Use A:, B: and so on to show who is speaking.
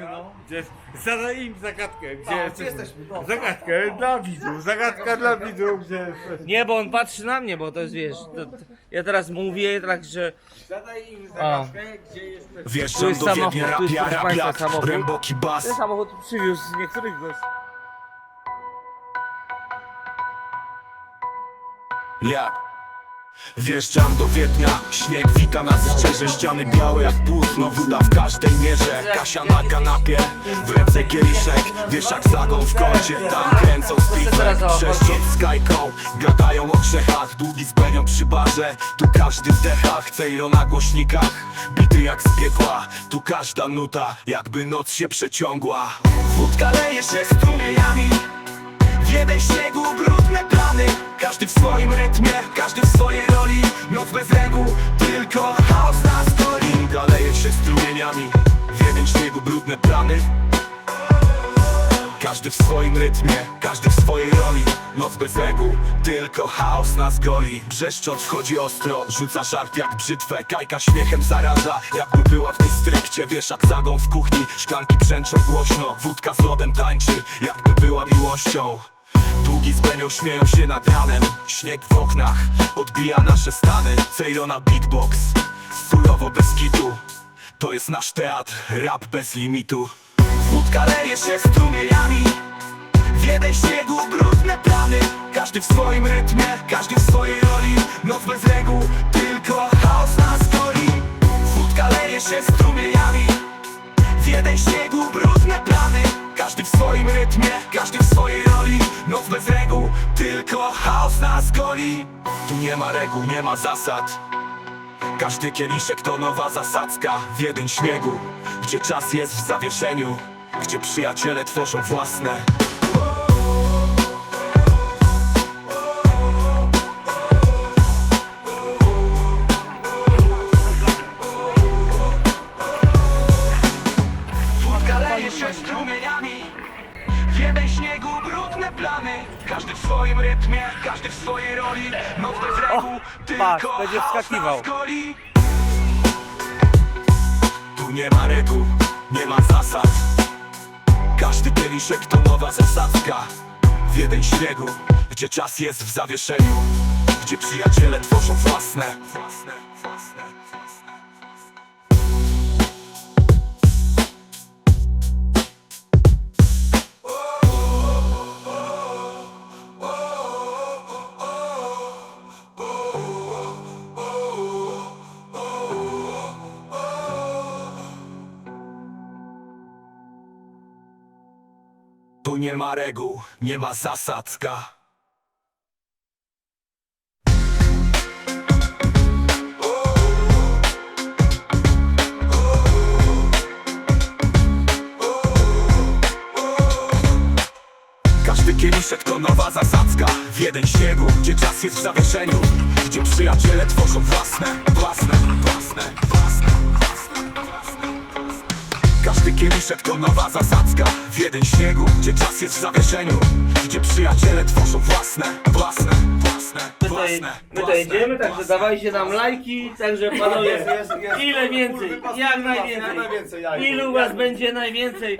A: jesteśmy, no.
B: Gdzie, zadaj im zagadkę. Gdzie,
A: Tak, gdzie jesteśmy? No.
B: Zagadkę dla widzów, zagadka dla widzów, gdzie jesteśmy.
C: Nie, bo on patrzy na mnie, bo to jest, wiesz, to, to, ja teraz mówię tak, że
B: Zadaj im zagadkę, gdzie jesteśmy.
C: Tu
D: Wjeżdżam
C: jest
D: do
C: samochód,
D: Wiednia,
C: tu jest,
D: rapia,
C: proszę państwa,
D: rapiak,
C: samochód.
D: ręboki bas
C: ten samochód przywiózł niektórych gości.
D: Jak? Wjeżdżam do Wiednia, śnieg wita nas szczerze Ściany białe jak płótno, woda w każdej mierze. Kasia na kanapie, w ręce kieliszek Wieszak zagon w kącie, tam kręcą spiwek Trzeszcząc z kajką, gadają o grzechach Długi z przy barze, tu każdy wdecha Chce ją na głośnikach, bity jak z piekła Tu każda nuta, jakby noc się przeciągła. Wódka leje się strumieniami w jeden śniegu brudne plany. Każdy w swoim rytmie, każdy w swojej tylko chaos nas goli Galeje się strumieniami jeden śniegu brudne plany. Każdy w swoim rytmie, każdy w swojej roli. Noc bez reguł, tylko chaos nas goli. Brzeszcząc wchodzi ostro, rzuca żart jak brzytwę. Kajka śmiechem zaraża, jakby była w tej strykcie Wieszak zagą w kuchni, szklanki brzęczą głośno. Wódka z lodem tańczy, jakby była miłością Długi z Benią śmieją się nad ranem. Śnieg w oknach, odbija nasze stany. Ceylona beatbox, surowo bez kitu. To jest nasz teatr, rap bez limitu. Wódka leje się strumieniami. W jeden śniegu brudne plany. Każdy w swoim rytmie, każdy w swojej roli. Noc bez reguł, tylko chaos nas goli Wódka leje się strumieniami. W jeden śniegu brudne plany. Każdy w swoim rytmie, każdy w swojej roli chaos nas goli Tu nie ma reguł, nie ma zasad. Każdy kieliszek to nowa zasadzka W jeden śniegu, gdzie czas jest w zawieszeniu Gdzie przyjaciele tworzą własne. Wódka leje się strumieniami jeden śniegu brudne plany. Każdy w swoim rytmie, każdy w swojej roli. Noc bez reguł, tylko
C: patrz, będzie
D: chaos
C: wskakiwał.
D: nas goli. Tu nie ma reguł, nie ma zasad. Każdy kieliszek to nowa zasadzka. W jeden śniegu, gdzie czas jest w zawieszeniu. Gdzie przyjaciele tworzą własne Tu nie ma reguł, nie ma zasadzka. Każdy kieliszek to nowa zasadzka. W jeden śniegu, gdzie czas jest w zawieszeniu. Gdzie przyjaciele tworzą własne, własne, własne, własne, własne, własne każdy kieliszek to nowa zasadzka. W jeden śniegu, gdzie czas jest w zawieszeniu Gdzie przyjaciele tworzą własne, własne, własne,
C: My to,
D: własne
C: my to jedziemy, także dawajcie nam lajki, także panowie,
A: Jest, jest, jest.
C: ile więcej, jak najwięcej, ilu was będzie najwięcej,